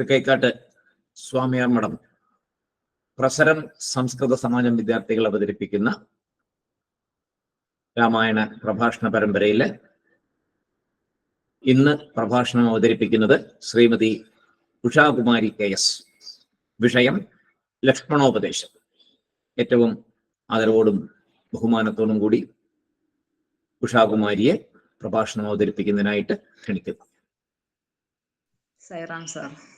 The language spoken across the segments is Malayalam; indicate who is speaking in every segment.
Speaker 1: തൃക്കൈക്കാട്ട് സ്വാമിയാർ മഠം പ്രസരം സംസ്കൃത സമാജം വിദ്യാർത്ഥികൾ അവതരിപ്പിക്കുന്ന രാമായണ പ്രഭാഷണ പരമ്പരയിലെ ഇന്ന് പ്രഭാഷണം അവതരിപ്പിക്കുന്നത് ശ്രീമതി ഉഷാകുമാരി കെ എസ്. വിഷയം ലക്ഷ്മണോപദേശം. ഏറ്റവും ആദരവോടും ബഹുമാനത്തോടും കൂടി ഉഷാകുമാരിയെ പ്രഭാഷണം അവതരിപ്പിക്കുന്നതിനായിട്ട് ക്ഷണിക്കുന്നു.
Speaker 2: സൈറാം സാർ.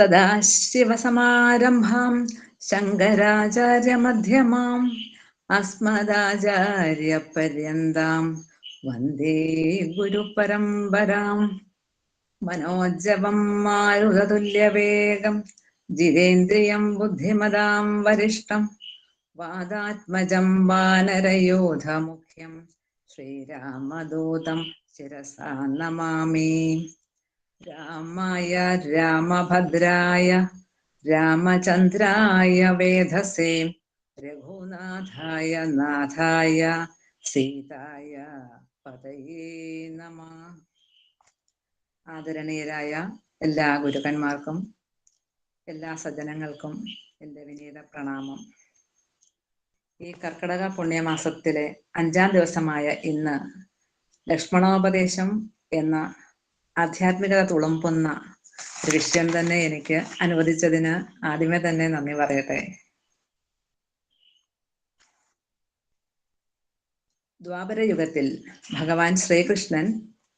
Speaker 2: सदाशिवसमारम्भां, शङ्कराचार्यमध्यमाम्, अस्मदाचार्यपर्यन्तां, वंदे गुरुपरम्पराम्। मनोज्जवं मारुततुल्यवेगं जितेन्द्रियं बुद्धिमदां वरिष्ठं, वादात्मजं वानरयोधमुख्यं, श्रीरामदूतं शिरसा नमामि। രാമായ രാമഭദ്രായ രാമചന്ദ്രായ വേധസേ രഘുനാഥായ നാഥായ സീതായ പതയേ നമ. ആദരണീയരായ എല്ലാ ഗുരുക്കന്മാർക്കും എല്ലാ സജ്ജനങ്ങൾക്കും എന്റെ വിനീത പ്രണാമം. ഈ കർക്കിടക പുണ്യമാസത്തിലെ അഞ്ചാം ദിവസമായ ഇന്ന് ലക്ഷ്മണോപദേശം എന്ന ആധ്യാത്മികത തുളുമ്പുന്ന ഒരു വിഷയം തന്നെ എനിക്ക് അനുവദിച്ചതിന് ആദ്യമേ തന്നെ നന്ദി പറയട്ടെ. ദ്വാപര യുഗത്തിൽ ഭഗവാൻ ശ്രീകൃഷ്ണൻ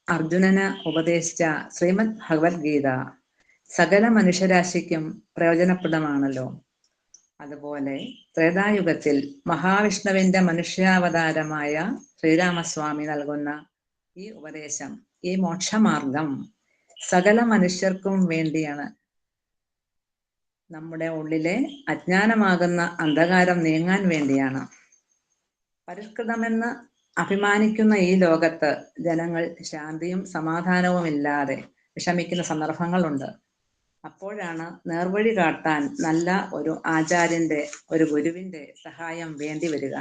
Speaker 2: അർജുനന് ഉപദേശിച്ച ശ്രീമദ് ഭഗവത്ഗീത സകല മനുഷ്യരാശിക്കും പ്രയോജനപ്രദമാണല്ലോ. അതുപോലെ ത്രേതായുഗത്തിൽ മഹാവിഷ്ണുവിന്റെ മനുഷ്യാവതാരമായ ശ്രീരാമസ്വാമി നൽകുന്ന ഈ ഉപദേശം ഈ മോക്ഷമാർഗം സകല മനുഷ്യർക്കും വേണ്ടിയാണ്. നമ്മുടെ ഉള്ളിലെ അജ്ഞാനമാകുന്ന അന്ധകാരം നീങ്ങാൻ വേണ്ടിയാണ്. പരിഷ്കൃതമെന്ന് അഭിമാനിക്കുന്ന ഈ ലോകത്ത് ജനങ്ങൾ ശാന്തിയും സമാധാനവും ഇല്ലാതെ വിഷമിക്കുന്ന സന്ദർഭങ്ങളുണ്ട്. അപ്പോഴാണ് നേർവഴി കാട്ടാൻ നല്ല ഒരു ആചാര്യന്റെ ഒരു ഗുരുവിന്റെ സഹായം വേണ്ടി വരിക.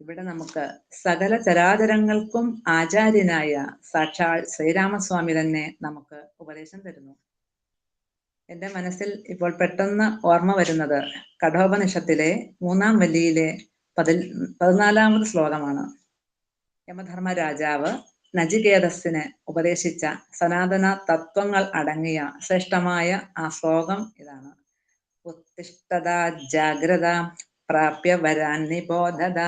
Speaker 2: ഇവിടെ നമുക്ക് സകല ചരാചരങ്ങൾക്കും ആചാര്യനായ സാക്ഷാൽ ശ്രീരാമസ്വാമി തന്നെ നമുക്ക് ഉപദേശം തരുന്നു. എന്റെ മനസ്സിൽ ഇപ്പോൾ പെട്ടെന്ന് ഓർമ്മ വരുന്നത് കഠോപനിഷത്തിലെ മൂന്നാം വല്ലിയിലെ പതിൽ പതിനാലാമത് ശ്ലോകമാണ്. യമധർമ്മ രാജാവ് നജികേതസ്സിന് ഉപദേശിച്ച സനാതന തത്വങ്ങൾ അടങ്ങിയ ശ്രേഷ്ഠമായ ആ ശ്ലോകം ഇതാണ്. ഉത്തിഷ്ഠത ജാഗ്രത പ്രാപ്യ വരാൻ നിബോധത.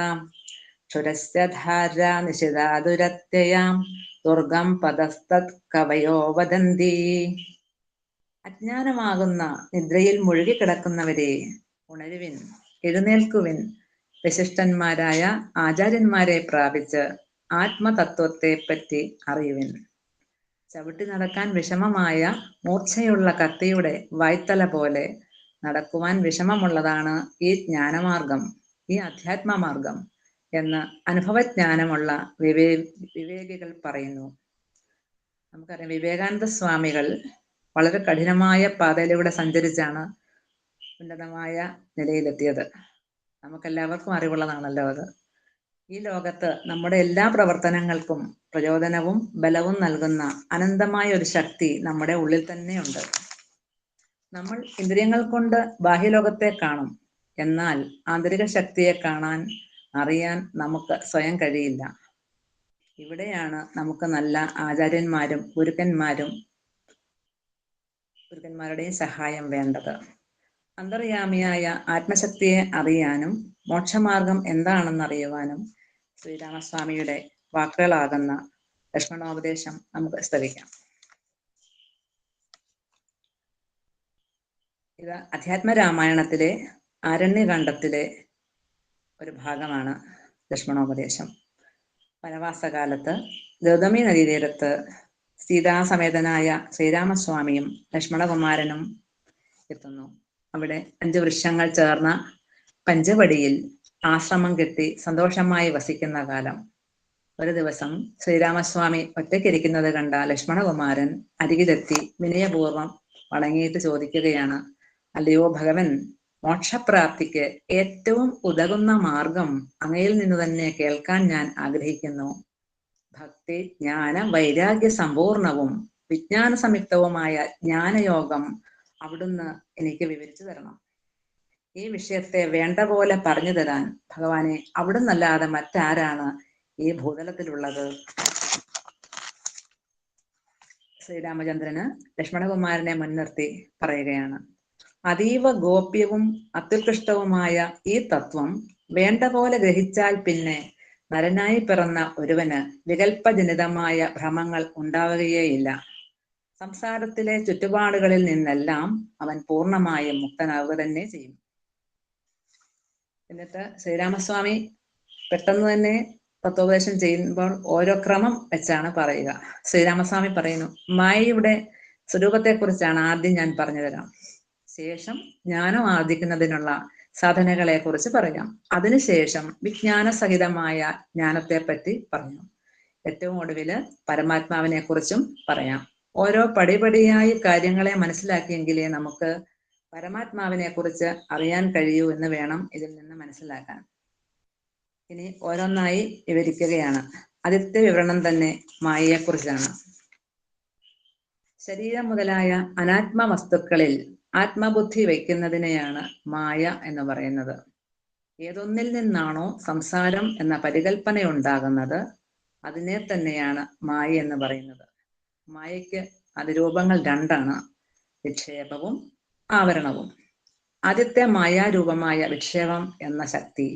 Speaker 2: നിശിതാതുരത്യയാം ദുർഗം പദസ്തത് കവയോ വദന്തി. അജ്ഞാനമാകുന്ന നിദ്രയിൽ മുഴുകിക്കിടക്കുന്നവരെ ഉണരുവിൻ എഴുന്നേൽക്കുവിൻ. വിശിഷ്ടന്മാരായ ആചാര്യന്മാരെ പ്രാപിച്ച് ആത്മതത്വത്തെ പറ്റി അറിയുവിൻ. ചവിട്ടി നടക്കാൻ വിഷമമായ മൂർച്ചയുള്ള കത്തിയുടെ വായ്ത്തല പോലെ നടക്കുവാൻ വിഷമമുള്ളതാണ് ഈ ജ്ഞാനമാർഗം ഈ അധ്യാത്മമാർഗം. എന്ന് അനുഭവജ്ഞാനമുള്ള വിവേ വിവേകികൾ പറയുന്നു. നമുക്കറിയാം വിവേകാനന്ദ സ്വാമികൾ വളരെ കഠിനമായ പാതയിലൂടെ സഞ്ചരിച്ചാണ് ഉന്നതമായ നിലയിലെത്തിയത്. നമുക്കെല്ലാവർക്കും അറിവുള്ളതാണല്ലോ അത്. ഈ ലോകത്ത് നമ്മുടെ എല്ലാ പ്രവർത്തനങ്ങൾക്കും പ്രചോദനവും ബലവും നൽകുന്ന അനന്തമായ ഒരു ശക്തി നമ്മുടെ ഉള്ളിൽ തന്നെയുണ്ട്. നമ്മൾ ഇന്ദ്രിയങ്ങൾ കൊണ്ട് ബാഹ്യലോകത്തെ കാണും. എന്നാൽ ആന്തരിക ശക്തിയെ കാണാൻ അറിയാൻ നമുക്ക് സ്വയം കഴിയില്ല. ഇവിടെയാണ് നമുക്ക് നല്ല ആചാര്യന്മാരും ഗുരുക്കന്മാരും ഗുരുക്കന്മാരുടെയും സഹായം വേണ്ടത്. അന്തർയാമിയായ ആത്മശക്തിയെ അറിയാനും മോക്ഷമാർഗം എന്താണെന്ന് അറിയുവാനും ശ്രീരാമസ്വാമിയുടെ വാക്കുകളാകുന്ന ലക്ഷ്മണോപദേശം നമുക്ക് സ്തവിക്കാം ഇത് അധ്യാത്മ രാമായണത്തിലെ ആരണ്യകാന്ഡത്തിലെ ഒരു ഭാഗമാണ് ലക്ഷ്മണോപദേശം. വനവാസകാലത്ത് ഗൗതമി നദീതീരത്ത് സീതാസമേതനായ ശ്രീരാമസ്വാമിയും ലക്ഷ്മണകുമാരനും എത്തുന്നു. അവിടെ അഞ്ച് വൃക്ഷങ്ങൾ ചേർന്ന പഞ്ചവടിയിൽ ആശ്രമം കെട്ടി സന്തോഷമായി വസിക്കുന്ന കാലം. ഒരു ദിവസം ശ്രീരാമസ്വാമി ഒറ്റയ്ക്കിരിക്കുന്നത് കണ്ട ലക്ഷ്മണകുമാരൻ അരികിലെത്തി വിനയപൂർവം വണങ്ങിയിട്ട് ചോദിക്കുകയാണ് അല്ലയോ ഭഗവൻ മോക്ഷപ്രാപ്തിക്ക് ഏറ്റവും ഉതകുന്ന മാർഗം അങ്ങയിൽ നിന്ന് തന്നെ കേൾക്കാൻ ഞാൻ ആഗ്രഹിക്കുന്നു. ഭക്തി ജ്ഞാന വൈരാഗ്യ സമ്പൂർണവും വിജ്ഞാന സംയുക്തവുമായ ജ്ഞാനയോഗം അവിടുന്ന് എനിക്ക് വിവരിച്ചു തരണം. ഈ വിഷയത്തെ വേണ്ട പോലെ പറഞ്ഞു തരാൻ ഭഗവാനെ അവിടുന്നല്ലാതെ മറ്റാരാണ് ഈ ഭൂതലത്തിലുള്ളത്? ശ്രീരാമചന്ദ്രന് ലക്ഷ്മണകുമാരനെ മുൻനിർത്തി പറയുകയാണ്. അതീവ ഗോപ്യവും അത്യുത്കൃഷ്ടവുമായ ഈ തത്വം വേണ്ട പോലെ ഗ്രഹിച്ചാൽ പിന്നെ നരനായി പിറന്ന ഒരുവന് വികല്പജനിതമായ ഭ്രമങ്ങൾ ഉണ്ടാവുകയേയില്ല. സംസാരത്തിലെ ചുറ്റുപാടുകളിൽ നിന്നെല്ലാം അവൻ പൂർണമായും മുക്തനാവുക തന്നെ ചെയ്യും. എന്നിട്ട് ശ്രീരാമസ്വാമി പെട്ടെന്ന് തന്നെ തത്വോപദേശം ചെയ്യുമ്പോൾ ഓരോ ക്രമം വെച്ചാണ് പറയുക. ശ്രീരാമസ്വാമി പറയുന്നു മായയുടെ സ്വരൂപത്തെക്കുറിച്ചാണ് ആദ്യം ഞാൻ പറഞ്ഞു തരാം. ശേഷം ജ്ഞാനം ആർജിക്കുന്നതിനുള്ള സാധനകളെ കുറിച്ച് പറയാം. അതിനുശേഷം വിജ്ഞാന സഹിതമായ ജ്ഞാനത്തെ പറ്റി പറഞ്ഞു ഏറ്റവും ഒടുവിൽ പരമാത്മാവിനെ കുറിച്ചും പറയാം. ഓരോ പടിപടിയായി കാര്യങ്ങളെ മനസ്സിലാക്കിയെങ്കിലേ നമുക്ക് പരമാത്മാവിനെ കുറിച്ച് അറിയാൻ കഴിയൂ എന്ന് വേണം ഇതിൽ നിന്ന് മനസ്സിലാക്കാൻ. ഇനി ഓരോന്നായി വിവരിക്കുകയാണ്. ആദ്യത്തെ വിവരണം തന്നെ മായയെക്കുറിച്ചാണ്. ശരീരം മുതലായ അനാത്മ വസ്തുക്കളിൽ ആത്മബുദ്ധി വയ്ക്കുന്നതിനെയാണ് മായ എന്ന് പറയുന്നത്. ഏതൊന്നിൽ നിന്നാണോ സംസാരം എന്ന പരികൽപ്പന ഉണ്ടാകുന്നത് അതിനെ തന്നെയാണ് മായ എന്ന് പറയുന്നത്. മായയ്ക്ക് അതിരൂപങ്ങൾ രണ്ടാണ് വിക്ഷേപവും ആവരണവും. ആദ്യത്തെ മായാരൂപമായ വിക്ഷേപം എന്ന ശക്തി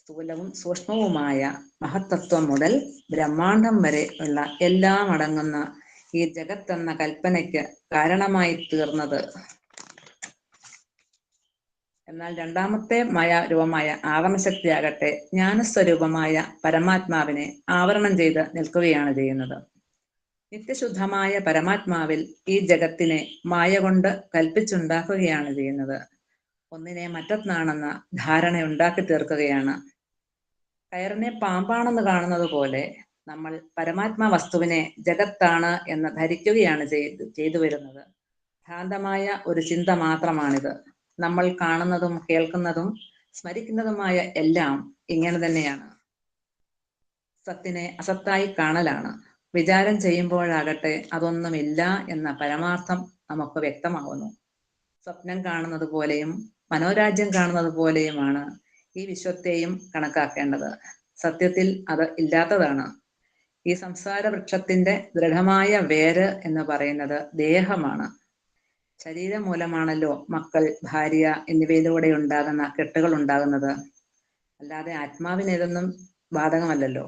Speaker 2: സ്ഥൂലവും സൂക്ഷ്മവുമായ മഹത്തത്വം മുതൽ ബ്രഹ്മാണ്ടം വരെ ഉള്ള എല്ലാം അടങ്ങുന്ന ഈ ജഗത്ത് എന്ന കൽപ്പനയ്ക്ക് കാരണമായി തീർന്നത്. എന്നാൽ രണ്ടാമത്തെ മായ രൂപമായ ആവരണശക്തിയാകട്ടെ ജ്ഞാനസ്വരൂപമായ പരമാത്മാവിനെ ആവരണം ചെയ്ത് നിൽക്കുകയാണ് ചെയ്യുന്നത്. നിത്യശുദ്ധമായ പരമാത്മാവിൽ ഈ ജഗത്തിനെ മായ കൊണ്ട് കൽപ്പിച്ചുണ്ടാക്കുകയാണ് ചെയ്യുന്നത്. ഒന്നിനെ മറ്റൊന്നാണെന്ന ധാരണ ഉണ്ടാക്കി തീർക്കുകയാണ് കയറിനെ പാമ്പാണെന്ന് കാണുന്നത് പോലെ നമ്മൾ പരമാത്മാ വസ്തുവിനെ ജഗത്താണ് എന്ന് ധരിക്കുകയാണ് ചെയ്ത് ചെയ്തു വരുന്നത്. ഭ്രാന്തമായ ഒരു ചിന്ത മാത്രമാണിത്. നമ്മൾ കാണുന്നതും കേൾക്കുന്നതും സ്മരിക്കുന്നതുമായ എല്ലാം ഇങ്ങനെ തന്നെയാണ്. സത്തിനെ അസത്തായി കാണലാണ്. വിചാരം ചെയ്യുമ്പോഴാകട്ടെ അതൊന്നുമില്ല എന്ന പരമാർത്ഥം നമുക്ക് വ്യക്തമാവുന്നു. സ്വപ്നം കാണുന്നത് പോലെയും മനോരാജ്യം കാണുന്നത് പോലെയുമാണ് ഈ വിശ്വത്തെയും കണക്കാക്കേണ്ടത്. സത്യത്തിൽ അത് ഇല്ലാത്തതാണ്. ഈ സംസാര വൃക്ഷത്തിന്റെ ദൃഢമായ വേര് എന്ന് പറയുന്നത് ദേഹമാണ്. ശരീരം മൂലമാണല്ലോ മക്കൾ ഭാര്യ എന്നിവയിലൂടെ ഉണ്ടാകുന്ന കെട്ടുകൾ ഉണ്ടാകുന്നത്. അല്ലാതെ ആത്മാവിന് ഇതൊന്നും ബാധകമല്ലല്ലോ.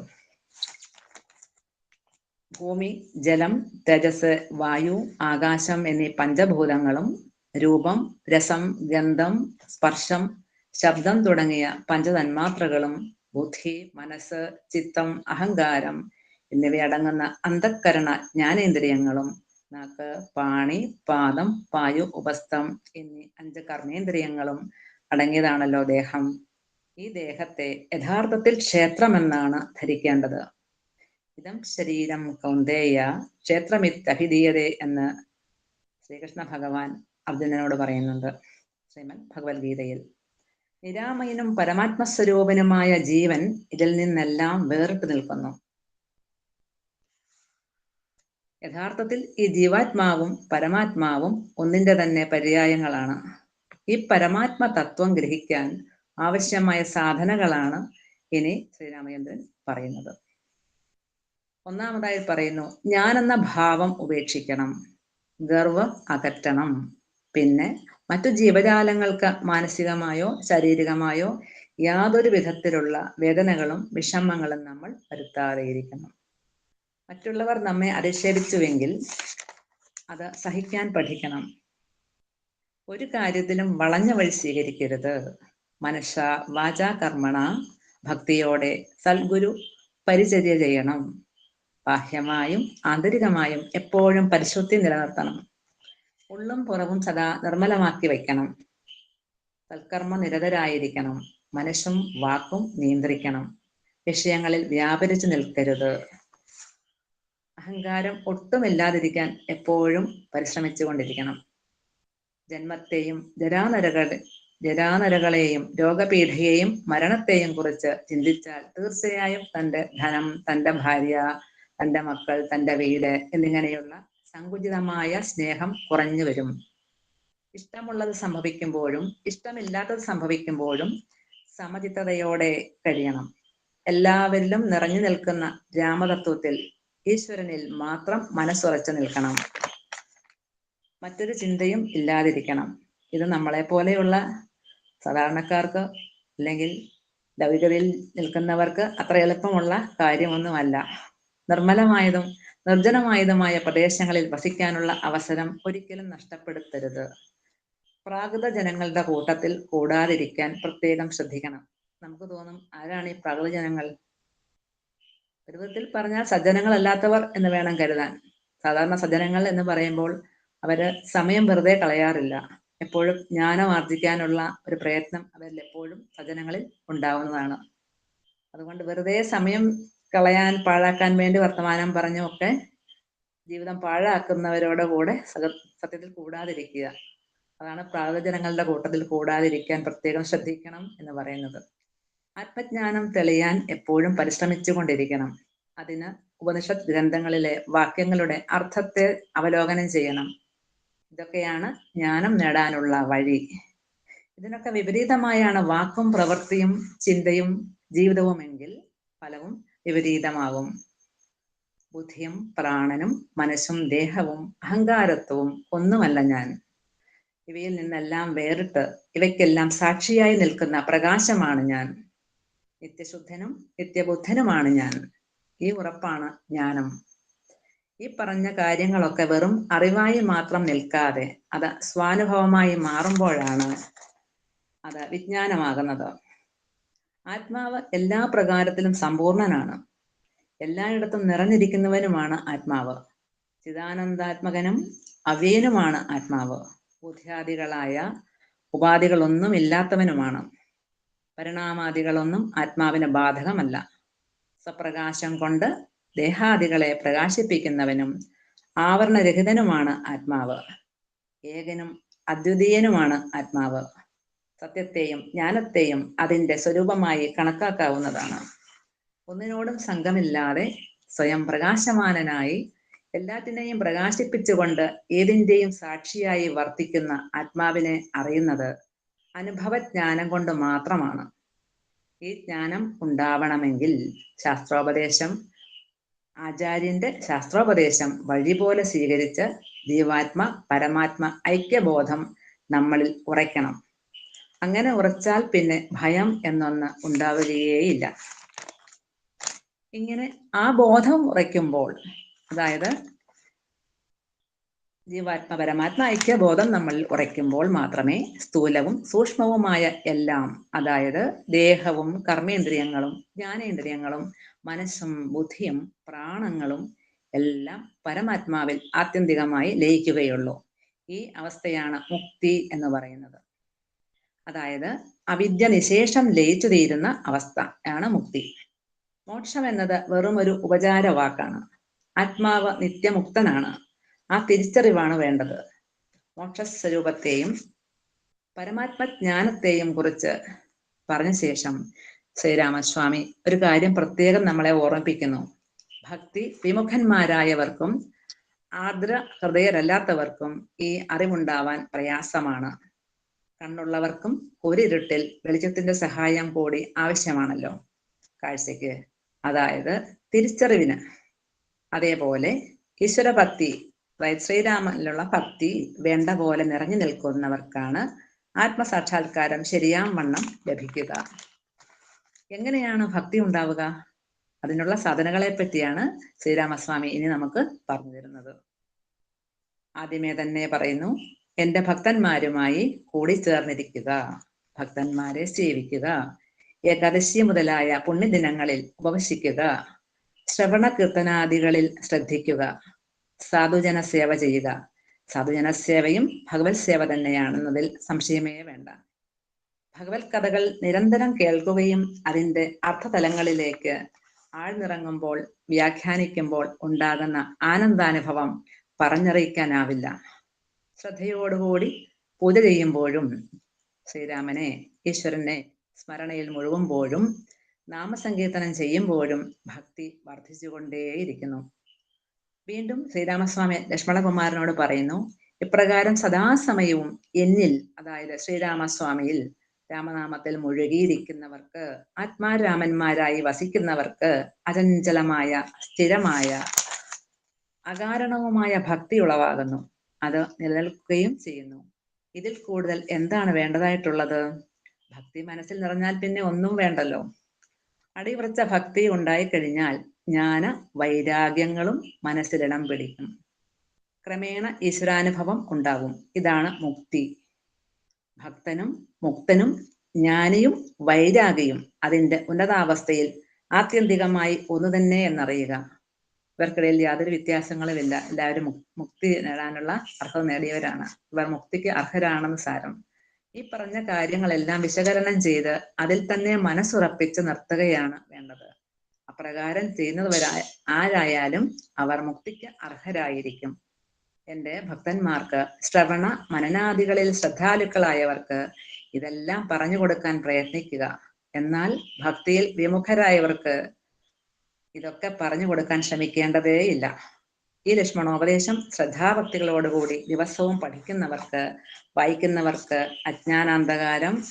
Speaker 2: ഭൂമി ജലം തേജസ് വായു ആകാശം എന്നീ പഞ്ചഭൂതങ്ങളും രൂപം രസം ഗന്ധം സ്പർശം ശബ്ദം തുടങ്ങിയ പഞ്ചതന്മാത്രകളും ബുദ്ധി മനസ്സ് ചിത്തം അഹങ്കാരം എന്നിവയടങ്ങുന്ന അന്ധക്കരണ ജ്ഞാനേന്ദ്രിയങ്ങളും നാക്ക് പാണി പാദം പായു ഉപസ്ഥം എന്നീ അഞ്ച് കർമ്മേന്ദ്രിയങ്ങളും അടങ്ങിയതാണല്ലോ ദേഹം. ഈ ദേഹത്തെ യഥാർത്ഥത്തിൽ ക്ഷേത്രമെന്നാണ് ധരിക്കേണ്ടത്. ഇതം ശരീരം കൗന്ദേയ ക്ഷേത്രമിത്തഭിധീയതേ എന്ന് ശ്രീകൃഷ്ണ ഭഗവാൻ അർജുനനോട് പറയുന്നുണ്ട് ശ്രീമത് ഭഗവത്ഗീതയിൽ. നിരാമയനും പരമാത്മസ്വരൂപനുമായ ജീവൻ ഇതിൽ നിന്നെല്ലാം വേറിട്ട് നിൽക്കുന്നു. യഥാർത്ഥത്തിൽ ഈ ജീവാത്മാവും പരമാത്മാവും ഒന്നിന്റെ തന്നെ പര്യായങ്ങളാണ്. ഈ പരമാത്മ തത്വം ഗ്രഹിക്കാൻ ആവശ്യമായ സാധനകളാണ് ഇനി ശ്രീരാമചന്ദ്രൻ പറയുന്നത്. ഒന്നാമതായി പറയുന്നു ഞാൻ എന്ന ഭാവം ഉപേക്ഷിക്കണം ഗർവം അകറ്റണം. പിന്നെ മറ്റു ജീവജാലങ്ങൾക്ക് മാനസികമായോ ശാരീരികമായോ യാതൊരു വിധത്തിലുള്ള വേദനകളും വിഷമങ്ങളും നമ്മൾ വരുത്താതെയിരിക്കണം മറ്റുള്ളവർ നമ്മെ അധിക്ഷേപിച്ചുവെങ്കിൽ അത് സഹിക്കാൻ പഠിക്കണം. ഒരു കാര്യത്തിലും വളഞ്ഞ വഴി സ്വീകരിക്കരുത്. മനുഷ്യ വാചാ കർമ്മണ ഭക്തിയോടെ സൽഗുരു പരിചര്യ ചെയ്യണം. ബാഹ്യമായും ആന്തരികമായും എപ്പോഴും പരിശുദ്ധി നിലനിർത്തണം. ഉള്ളും പുറവും സദാ നിർമ്മലമാക്കി വയ്ക്കണം. സൽക്കർമ്മ നിരതരായിരിക്കണം. മനസ്സും വാക്കും നിയന്ത്രിക്കണം. വിഷയങ്ങളിൽ വ്യാപരിച്ചു നിൽക്കരുത്. അഹങ്കാരം ഒട്ടുമില്ലാതിരിക്കാൻ എപ്പോഴും പരിശ്രമിച്ചു കൊണ്ടിരിക്കണം ജന്മത്തെയും ജരാനരകളെ ജരാനരകളെയും രോഗപീഠയെയും മരണത്തെയും കുറിച്ച് ചിന്തിച്ചാൽ തീർച്ചയായും തന്റെ ധനം തന്റെ ഭാര്യ തന്റെ മക്കൾ തന്റെ വീട് എന്നിങ്ങനെയുള്ള സങ്കുചിതമായ സ്നേഹം കുറഞ്ഞു വരും. ഇഷ്ടമുള്ളത് സംഭവിക്കുമ്പോഴും ഇഷ്ടമില്ലാത്തത് സംഭവിക്കുമ്പോഴും സമചിത്തതയോടെ കഴിയണം. എല്ലാവരിലും നിറഞ്ഞു നിൽക്കുന്ന രാമതത്വത്തിൽ ഈശ്വരനിൽ മാത്രം മനസ്സുറച്ചു നിൽക്കണം. മറ്റൊരു ചിന്തയും ഇല്ലാതിരിക്കണം. ഇത് നമ്മളെ പോലെയുള്ള സാധാരണക്കാർക്ക് അല്ലെങ്കിൽ ലൗകികതയിൽ നിൽക്കുന്നവർക്ക് അത്ര എളുപ്പമുള്ള കാര്യമൊന്നുമല്ല. നിർമ്മലമായതും നിർജനമായതുമായ പ്രദേശങ്ങളിൽ വസിക്കാനുള്ള അവസരം ഒരിക്കലും നഷ്ടപ്പെടുത്തരുത്. പ്രാകൃത ജനങ്ങളുടെ കൂട്ടത്തിൽ കൂടാതിരിക്കാൻ പ്രത്യേകം ശ്രദ്ധിക്കണം. നമുക്ക് തോന്നും ആരാണ് ഈ പ്രാകൃത ജനങ്ങൾ? ഒരു വിധത്തിൽ പറഞ്ഞാൽ സജ്ജനങ്ങളല്ലാത്തവർ എന്ന് വേണം കരുതാൻ. സാധാരണ സജ്ജനങ്ങൾ എന്ന് പറയുമ്പോൾ അവർ സമയം വെറുതെ കളയാറില്ല. എപ്പോഴും ജ്ഞാനം ആർജിക്കാനുള്ള ഒരു പ്രയത്നം അവരിൽ എപ്പോഴും സജ്ജനങ്ങളിൽ ഉണ്ടാവുന്നതാണ്. അതുകൊണ്ട് വെറുതെ സമയം കളയാൻ പാഴാക്കാൻ വേണ്ടി വർത്തമാനം പറഞ്ഞുമൊക്കെ ജീവിതം പാഴാക്കുന്നവരോട് കൂടെ സത്യത്തിൽ കൂടാതിരിക്കുക. അതാണ് പ്രാകജനങ്ങളുടെ കൂട്ടത്തിൽ കൂടാതിരിക്കാൻ പ്രത്യേകം ശ്രദ്ധിക്കണം എന്ന് പറയുന്നത്. ആത്മജ്ഞാനം തെളിയാൻ എപ്പോഴും പരിശ്രമിച്ചു കൊണ്ടിരിക്കണം അതിന് ഉപനിഷത്ത് ഗ്രന്ഥങ്ങളിലെ വാക്യങ്ങളുടെ അർത്ഥത്തെ അവലോകനം ചെയ്യണം. ഇതൊക്കെയാണ് ജ്ഞാനം നേടാനുള്ള വഴി. ഇതിനൊക്കെ വിപരീതമായാണ് വാക്കും പ്രവൃത്തിയും ചിന്തയും ജീവിതവുമെങ്കിൽ ഫലവും വിപരീതമാകും. ബുദ്ധിയും പ്രാണനും മനസ്സും ദേഹവും അഹങ്കാരത്വവും ഒന്നുമല്ല ഞാൻ. ഇവയിൽ നിന്നെല്ലാം വേറിട്ട് ഇവയ്ക്കെല്ലാം സാക്ഷിയായി നിൽക്കുന്ന പ്രകാശമാണ് ഞാൻ. നിത്യശുദ്ധനും നിത്യബുദ്ധനുമാണ് ഞാൻ. ഈ ഉറപ്പാണ് ജ്ഞാനം. ഈ പറഞ്ഞ കാര്യങ്ങളൊക്കെ വെറും അറിവായി മാത്രം നിൽക്കാതെ അത് സ്വാനുഭവമായി മാറുമ്പോഴാണ് അത് വിജ്ഞാനമാകുന്നത്. ആത്മാവ് എല്ലാ പ്രകാരത്തിലും സമ്പൂർണനാണ്. എല്ലായിടത്തും നിറഞ്ഞിരിക്കുന്നവനുമാണ് ആത്മാവ്. ചിദാനന്ദാത്മകനും അവ്യനുമാണ് ആത്മാവ്. ബുദ്ധ്യാദികളായ ഉപാധികളൊന്നും ഇല്ലാത്തവനുമാണ് പരിണാമാദികളൊന്നും ആത്മാവിന് ബാധകമല്ല. സ്വപ്രകാശം കൊണ്ട് ദേഹാദികളെ പ്രകാശിപ്പിക്കുന്നവനും ആവരണരഹിതനുമാണ് ആത്മാവ്. ഏകനും അദ്വിതീയനുമാണ് ആത്മാവ്. സത്യത്തെയും ജ്ഞാനത്തെയും അതിന്റെ സ്വരൂപമായി കണക്കാക്കാവുന്നതാണ്. ഒന്നിനോടും സംഘമില്ലാതെ സ്വയം പ്രകാശമാനനായി എല്ലാറ്റിനെയും പ്രകാശിപ്പിച്ചുകൊണ്ട് ഏതിന്റെയും സാക്ഷിയായി വർത്തിക്കുന്ന ആത്മാവിനെ അറിയുന്നത് അനുഭവജ്ഞാനം കൊണ്ട് മാത്രമാണ് ഈ ജ്ഞാനം ഉണ്ടാവണമെങ്കിൽ ശാസ്ത്രോപദേശം ആചാര്യന്റെ ശാസ്ത്രോപദേശം വഴി പോലെ സ്വീകരിച്ച് ജീവാത്മ പരമാത്മ ഐക്യബോധം നമ്മളിൽ ഉറയ്ക്കണം. അങ്ങനെ ഉറച്ചാൽ പിന്നെ ഭയം എന്നൊന്ന് ഉണ്ടാവുകയേയില്ല. ഇങ്ങനെ ആ ബോധം ഉറയ്ക്കുമ്പോൾ അതായത് ജീവാത്മ പരമാത്മ ഐക്യബോധം നമ്മൾ ഉറയ്ക്കുമ്പോൾ മാത്രമേ സ്ഥൂലവും സൂക്ഷ്മവുമായ എല്ലാം അതായത് ദേഹവും കർമ്മേന്ദ്രിയങ്ങളും ജ്ഞാനേന്ദ്രിയങ്ങളും മനസ്സും ബുദ്ധിയും പ്രാണങ്ങളും എല്ലാം പരമാത്മാവിൽ ആത്യന്തികമായി ലയിക്കുകയുള്ളൂ. ഈ അവസ്ഥയാണ് മുക്തി എന്ന് പറയുന്നത്. അതായത് അവിദ്യ നിശേഷം ലയിച്ചു തീരുന്ന അവസ്ഥ ആണ് മുക്തി. മോക്ഷം എന്നത് വെറും ഒരു ഉപചാര വാക്കാണ് ആത്മാവ് നിത്യമുക്തനാണ്. ആ തിരിച്ചറിവാണ് വേണ്ടത്. മോക്ഷസ്വരൂപത്തെയും പരമാത്മജ്ഞാനത്തെയും കുറിച്ച് പറഞ്ഞ ശേഷം ശ്രീരാമസ്വാമി ഒരു കാര്യം പ്രത്യേകം നമ്മളെ ഓർമ്മിപ്പിക്കുന്നു. ഭക്തി വിമുഖന്മാരായവർക്കും ആർദ്ര ഹൃദയരല്ലാത്തവർക്കും ഈ അറിവുണ്ടാവാൻ പ്രയാസമാണ്. കണ്ണുള്ളവർക്കും ഒരിരുട്ടിൽ വെളിച്ചത്തിന്റെ സഹായം കൂടി ആവശ്യമാണല്ലോ. കാഴ്ചയ്ക്ക്. അതായത് തിരിച്ചറിവിന്. അതേപോലെ ഈശ്വരഭക്തി ശ്രീരാമനിലുള്ള ഭക്തി വേണ്ട പോലെ നിറഞ്ഞു നിൽക്കുന്നവർക്കാണ് ആത്മസാക്ഷാത്കാരം ശരിയാം വണ്ണം ലഭിക്കുക. എങ്ങനെയാണ് ഭക്തി ഉണ്ടാവുക? അതിനുള്ള സാധനങ്ങളെ പറ്റിയാണ് ശ്രീരാമസ്വാമി ഇനി നമുക്ക് പറഞ്ഞു തരുന്നത്. ആദ്യമേ തന്നെ പറയുന്നു എന്റെ ഭക്തന്മാരുമായി കൂടി ചേർന്നിരിക്കുക ഭക്തന്മാരെ സേവിക്കുക ഏകാദശി മുതലായ പുണ്യദിനങ്ങളിൽ ഉപവസിക്കുക ശ്രവണ കീർത്തനാദികളിൽ ശ്രദ്ധിക്കുക സാധുജന സേവ ചെയ്യുക. സാധുജന സേവയും ഭഗവത് സേവ തന്നെയാണെന്നതിൽ സംശയമേ വേണ്ട. ഭഗവത് കഥകൾ നിരന്തരം കേൾക്കുകയും അതിന്റെ അർത്ഥതലങ്ങളിലേക്ക് ആഴ്ന്നിറങ്ങുമ്പോൾ വ്യാഖ്യാനിക്കുമ്പോൾ ഉണ്ടാകുന്ന ആനന്ദാനുഭവം പറഞ്ഞറിയിക്കാനാവില്ല. ശ്രദ്ധയോടുകൂടി പൂജ ചെയ്യുമ്പോഴും ശ്രീരാമനെ ഈശ്വരനെ സ്മരണയിൽ മുഴുകുമ്പോഴും നാമസങ്കീർത്തനം ചെയ്യുമ്പോഴും ഭക്തി വർദ്ധിച്ചുകൊണ്ടേയിരിക്കുന്നു. വീണ്ടും ശ്രീരാമസ്വാമി ലക്ഷ്മണകുമാരനോട് പറയുന്നു ഇപ്രകാരം സദാസമയവും എന്നിൽ അതായത് ശ്രീരാമസ്വാമിയിൽ രാമനാമത്തിൽ മുഴുകിയിരിക്കുന്നവർക്ക് ആത്മാരാമന്മാരായി വസിക്കുന്നവർക്ക് അചഞ്ചലമായ സ്ഥിരമായ അകാരണവുമായ ഭക്തി ഉളവാകുന്നു. അത് നിലനിൽക്കുകയും ചെയ്യുന്നു. ഇതിൽ കൂടുതൽ എന്താണ് വേണ്ടതായിട്ടുള്ളത്? ഭക്തി മനസ്സിൽ നിറഞ്ഞാൽ പിന്നെ ഒന്നും വേണ്ടല്ലോ. അടിവൃച്ച ഭക്തി ഉണ്ടായിക്കഴിഞ്ഞാൽ ജ്ഞാന വൈരാഗ്യങ്ങളും മനസ്സിലിടം പിടിക്കും. ക്രമേണ ഈശ്വരാനുഭവം ഉണ്ടാകും. ഇതാണ് മുക്തി. ഭക്തനും മുക്തനും ജ്ഞാനിയും വൈരാഗിയും അതിന്റെ ഉന്നതാവസ്ഥയിൽ ആത്യന്തികമായി ഒന്ന് തന്നെ എന്നറിയുക. ഇവർക്കിടയിൽ യാതൊരു വ്യത്യാസങ്ങളുമില്ല. എല്ലാവരും മുക്- മുക്തി നേടാനുള്ള അർഹത നേടിയവരാണ്. ഇവർ മുക്തിക്ക് അർഹരാണെന്ന് സാരം. ഈ പറഞ്ഞ കാര്യങ്ങളെല്ലാം വിശകലനം ചെയ്ത് അതിൽ തന്നെ മനസ്സുറപ്പിച്ച് നിർത്തുകയാണ് വേണ്ടത്. അപ്രകാരം ചെയ്യുന്നവരായ ആരായാലും അവർ മുക്തിക്ക് അർഹരായിരിക്കും. എന്റെ ഭക്തന്മാർക്ക് ശ്രവണ മനനാദികളിൽ ശ്രദ്ധാലുക്കളായവർക്ക് ഇതെല്ലാം പറഞ്ഞു കൊടുക്കാൻ പ്രയത്നിക്കുക. എന്നാൽ ഭക്തിയിൽ വിമുഖരായവർക്ക് ഇതൊക്കെ പറഞ്ഞു കൊടുക്കാൻ ശ്രമിക്കേണ്ടതേയില്ല ഈ ലക്ഷ്മണോപദേശം ശ്രദ്ധാഭക്തികളോടുകൂടി ദിവസവും പഠിക്കുന്നവർക്ക് വായിക്കുന്നവർക്ക് അജ്ഞാനാന്ധകാരം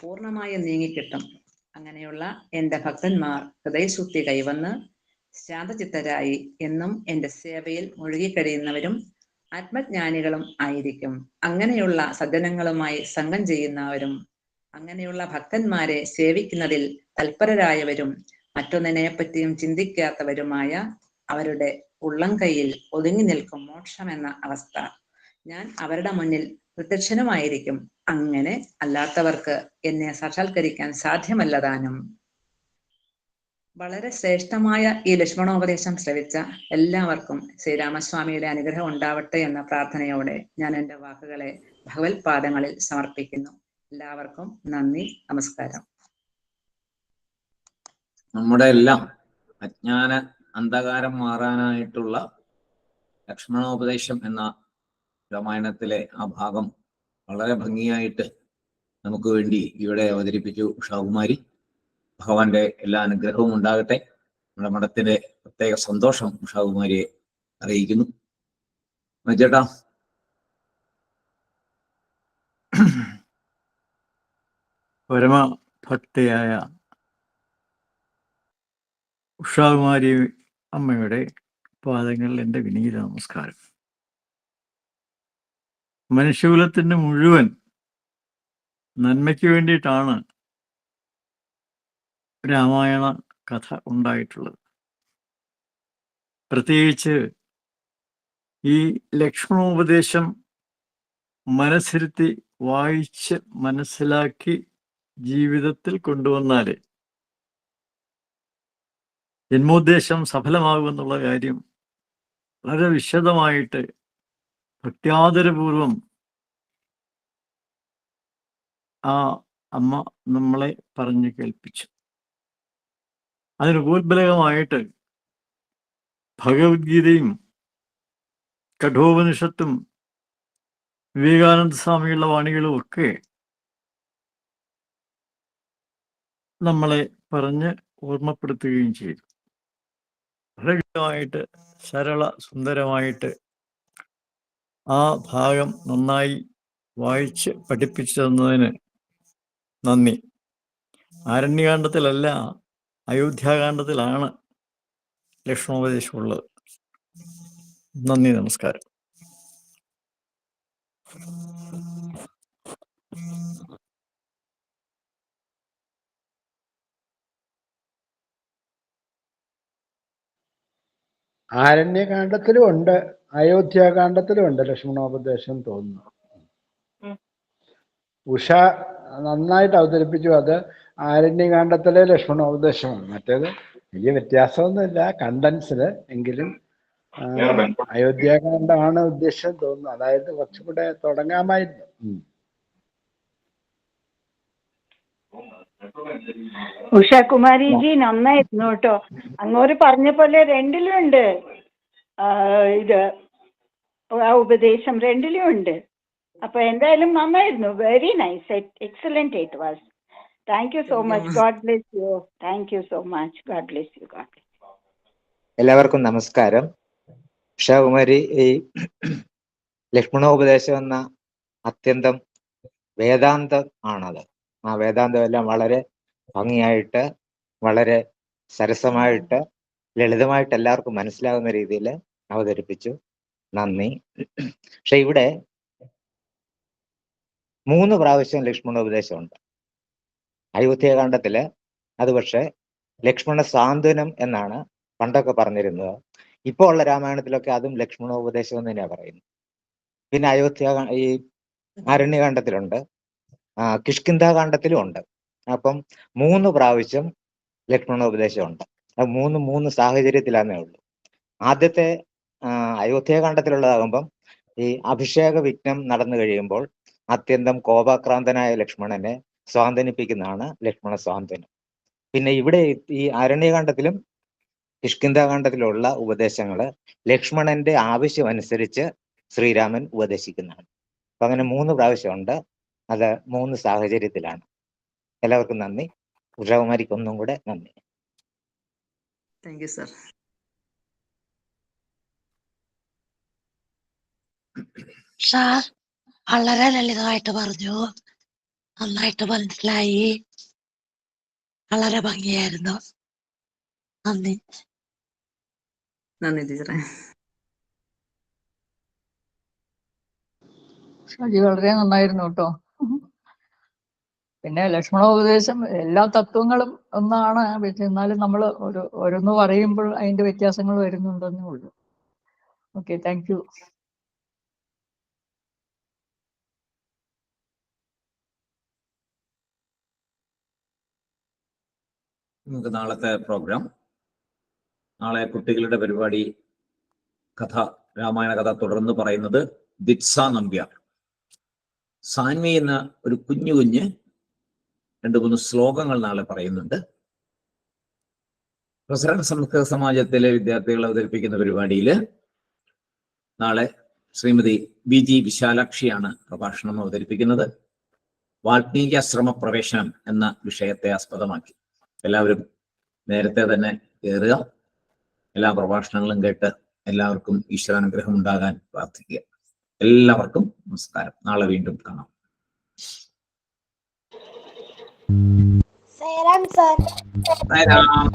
Speaker 2: പൂർണമായും നീങ്ങിക്കിട്ടും. അങ്ങനെയുള്ള എന്റെ ഭക്തന്മാർ ഹൃദയശുദ്ധി കൈവന്ന് ശാന്തചിത്തരായി എന്നും എന്റെ സേവയിൽ മുഴുകിക്കഴിയുന്നവരും ആത്മജ്ഞാനികളും ആയിരിക്കും. അങ്ങനെയുള്ള സജ്ജനങ്ങളുമായി സംഘം ചെയ്യുന്നവരും അങ്ങനെയുള്ള ഭക്തന്മാരെ സേവിക്കുന്നതിൽ തൽപരരായവരും മറ്റൊന്നിനെ പറ്റിയും ചിന്തിക്കാത്തവരുമായ അവരുടെ ഉള്ളം കൈയിൽ ഒതുങ്ങി നിൽക്കും മോക്ഷമെന്ന അവസ്ഥ. ഞാൻ അവരുടെ മുന്നിൽ പ്രത്യക്ഷനുമായിരിക്കും. അങ്ങനെ അല്ലാത്തവർക്ക് എന്നെ സാക്ഷാത്കരിക്കാൻ സാധ്യമല്ലതാനും. വളരെ ശ്രേഷ്ഠമായ ഈ ലക്ഷ്മണോപദേശം ശ്രവിച്ച എല്ലാവർക്കും ശ്രീരാമസ്വാമിയുടെ അനുഗ്രഹം ഉണ്ടാവട്ടെ എന്ന പ്രാർത്ഥനയോടെ ഞാൻ എന്റെ വാക്കുകളെ ഭഗവത് പാദങ്ങളിൽ സമർപ്പിക്കുന്നു. എല്ലാവർക്കും നന്ദി നമസ്കാരം.
Speaker 1: നമ്മുടെ എല്ലാം അജ്ഞാന അന്ധകാരം മാറാനായിട്ടുള്ള ലക്ഷ്മണോപദേശം എന്ന രാമായണത്തിലെ ആ ഭാഗം വളരെ ഭംഗിയായിട്ട് നമുക്ക് വേണ്ടി ഇവിടെ അവതരിപ്പിച്ചു ഉഷാകുമാരി. ഭഗവാന്റെ എല്ലാ അനുഗ്രഹവും ഉണ്ടാകട്ടെ. നമ്മുടെ മഠത്തിന്റെ പ്രത്യേക സന്തോഷം ഉഷാകുമാരിയെ അറിയിക്കുന്നു. ചേട്ടാ
Speaker 3: പരമഭക്തയായ ഉഷാകുമാരി അമ്മയുടെ പാദങ്ങളിൽ എന്റെ വിനീത നമസ്കാരം. മനുഷ്യകുലത്തിന്റെ മുഴുവൻ നന്മയ്ക്ക് വേണ്ടിയിട്ടാണ് രാമായണ കഥ ഉണ്ടായിട്ടുള്ളത്. പ്രത്യേകിച്ച് ഈ ലക്ഷ്മണോപദേശം മനസ്സിരുത്തി വായിച്ച് മനസ്സിലാക്കി ജീവിതത്തിൽ കൊണ്ടുവന്നാലേ ജന്മോദ്ദേശം സഫലമാകുമെന്നുള്ള കാര്യം വളരെ വിശദമായിട്ട് ഭക്ത്യാദരപൂർവം ആ അമ്മ നമ്മളെ പറഞ്ഞു കേൾപ്പിച്ചു. അതിന് ഉപോത്ബലകമായിട്ട് ഭഗവത്ഗീതയും കഠോപനിഷത്തും വിവേകാനന്ദ സ്വാമിയുള്ള വാണികളും ഒക്കെ നമ്മളെ പറഞ്ഞ് ഓർമ്മപ്പെടുത്തുകയും ചെയ്തു. വളരെ സരള സുന്ദരമായിട്ട് ആ ഭാഗം നന്നായി വായിച്ച് പഠിപ്പിച്ചു തന്നതിന് നന്ദി. ആരണ്യകാന്ഡത്തിലല്ല അയോധ്യാകാന്ഡത്തിലാണ് ലക്ഷ്മണോപദേശം ഉള്ളത് നന്ദി നമസ്കാരം.
Speaker 4: ആരണ്യകാന്ഡത്തിലും ഉണ്ട്. അയോധ്യാകാന്ഡത്തിലും ഉണ്ട് ലക്ഷ്മണോപദേശം തോന്നുന്നു. ഉഷ നന്നായിട്ട് അവതരിപ്പിച്ചു. അത് ആരണ്യകാന്ഡത്തിലെ ലക്ഷ്മണോപദേശമാണ്. മറ്റേത് വലിയ വ്യത്യാസമൊന്നുമില്ല. കണ്ടൻസിൽ എങ്കിലും അയോധ്യാകാന്ഡമാണ് ഉദ്ദേശം തോന്നുന്നു അതായത് കുറച്ചുകൂടെ തുടങ്ങാമായിരുന്നു.
Speaker 5: ഉഷാകുമാരിജി നന്നായിരുന്നു കേട്ടോ. അങ്ങോട്ട് പറഞ്ഞ പോലെ രണ്ടിലും ഉണ്ട് ആ, ഇത് ആ ഉപദേശം രണ്ടിലും ഉണ്ട് അപ്പൊ എന്തായാലും നന്നായിരുന്നു. Very nice excellent it was thank you so
Speaker 2: Thank you,
Speaker 5: much. God bless you thank you so much God bless you God
Speaker 6: എല്ലാവർക്കും നമസ്കാരം. ഉഷാകുമാരി ഈ ലക്ഷ്മണോപദേശം എന്ന അത്യന്തം വേദാന്തം ആണത്. ആ വേദാന്തം എല്ലാം വളരെ ഭംഗിയായിട്ട് വളരെ സരസമായിട്ട് ലളിതമായിട്ട് എല്ലാവർക്കും മനസ്സിലാകുന്ന രീതിയിൽ അവതരിപ്പിച്ചു. നന്ദി. പക്ഷെ ഇവിടെ മൂന്ന് പ്രാവശ്യം ലക്ഷ്മണ ഉപദേശമുണ്ട് അത് പക്ഷെ ലക്ഷ്മണ സാന്ത്വനം എന്നാണ് പണ്ടൊക്കെ പറഞ്ഞിരുന്നത്. ഇപ്പോൾ ഉള്ള രാമായണത്തിലൊക്കെ അതും ലക്ഷ്മണോപദേശം എന്ന് തന്നെയാണ് പറയുന്നത്. പിന്നെ അയോധ്യ ഈ അരണ്യകാന്ഡത്തിലുണ്ട്. ആ കിഷ്കിന്ധാകാന്ഡത്തിലും ഉണ്ട്. അപ്പം മൂന്ന് പ്രാവശ്യം ലക്ഷ്മണോപദേശമുണ്ട്. അത് മൂന്ന് മൂന്ന് സാഹചര്യത്തിലാന്നേ ഉള്ളൂ. ആദ്യത്തെ അയോധ്യ അയോധ്യാകാന്ഡത്തിലുള്ളതാകുമ്പം ഈ അഭിഷേക വിഘ്നം നടന്നു കഴിയുമ്പോൾ അത്യന്തം കോപാക്രാന്തനായ ലക്ഷ്മണനെ സ്വാന്തനിപ്പിക്കുന്നതാണ് ലക്ഷ്മണ സ്വാന്തനം. പിന്നെ ഇവിടെ ഈ അരണ്യകാന്ഡത്തിലും കിഷ്കിന്ധാകാന്ഡത്തിലുള്ള ഉപദേശങ്ങൾ ലക്ഷ്മണന്റെ ആവശ്യം അനുസരിച്ച് ശ്രീരാമൻ ഉപദേശിക്കുന്നതാണ്. അപ്പൊ അങ്ങനെ മൂന്ന് പ്രാവശ്യമുണ്ട്. അത് മൂന്ന് സാഹചര്യത്തിലാണ്. എല്ലാവർക്കും നന്ദി. ഉഷാകുമാരിക്ക് ഒന്നും കൂടെ നന്ദി.
Speaker 2: Thank you sir.
Speaker 7: സാർ വളരെ ലളിതമായിട്ട് പറഞ്ഞു. നന്നായിട്ട് മനസ്സിലായി. വളരെ ഭംഗിയായിരുന്നു. നന്ദി.
Speaker 2: നന്ദി ടീച്ചറെ.
Speaker 8: ഷാജി വളരെ നന്നായിരുന്നു കേട്ടോ. പിന്നെ ലക്ഷ്മണ ഉപദേശം എല്ലാ തത്വങ്ങളും ഒന്നാണ് എന്നാലും നമ്മൾ ഒരു ഓരോന്ന് പറയുമ്പോൾ അതിന്റെ വ്യത്യാസങ്ങൾ വരുന്നുണ്ടെന്നേ ഉള്ളൂ. ഓക്കെ താങ്ക് യു
Speaker 1: നമുക്ക് നാളത്തെ പ്രോഗ്രാം നാളെ കുട്ടികളുടെ പരിപാടി കഥ രാമായണ കഥ തുടർന്ന് പറയുന്നത് ദിത്സ നമ്പ്യാർ. സാൻവി എന്ന ഒരു കുഞ്ഞു കുഞ്ഞ് രണ്ട് മൂന്ന് ശ്ലോകങ്ങൾ നാളെ പറയുന്നുണ്ട്. പ്രസരണ സംസ്കൃത സമാജത്തിലെ വിദ്യാർത്ഥികൾ അവതരിപ്പിക്കുന്ന പരിപാടിയിൽ നാളെ ശ്രീമതി ബി ജി വിശാലാക്ഷിയാണ് പ്രഭാഷണം അവതരിപ്പിക്കുന്നത്. വാൽമീകി ആശ്രമ പ്രവേശനം എന്ന വിഷയത്തെ ആസ്പദമാക്കി. എല്ലാവരും നേരത്തെ തന്നെ കയറുക എല്ലാ പ്രഭാഷണങ്ങളും കേട്ട് എല്ലാവർക്കും ഈശ്വരാനുഗ്രഹം ഉണ്ടാകാൻ പ്രാർത്ഥിക്കുക. എല്ലാവർക്കും നമസ്കാരം. നാളെ വീണ്ടും കാണാം.
Speaker 9: സേരാം സർ.
Speaker 1: ബൈ രാം.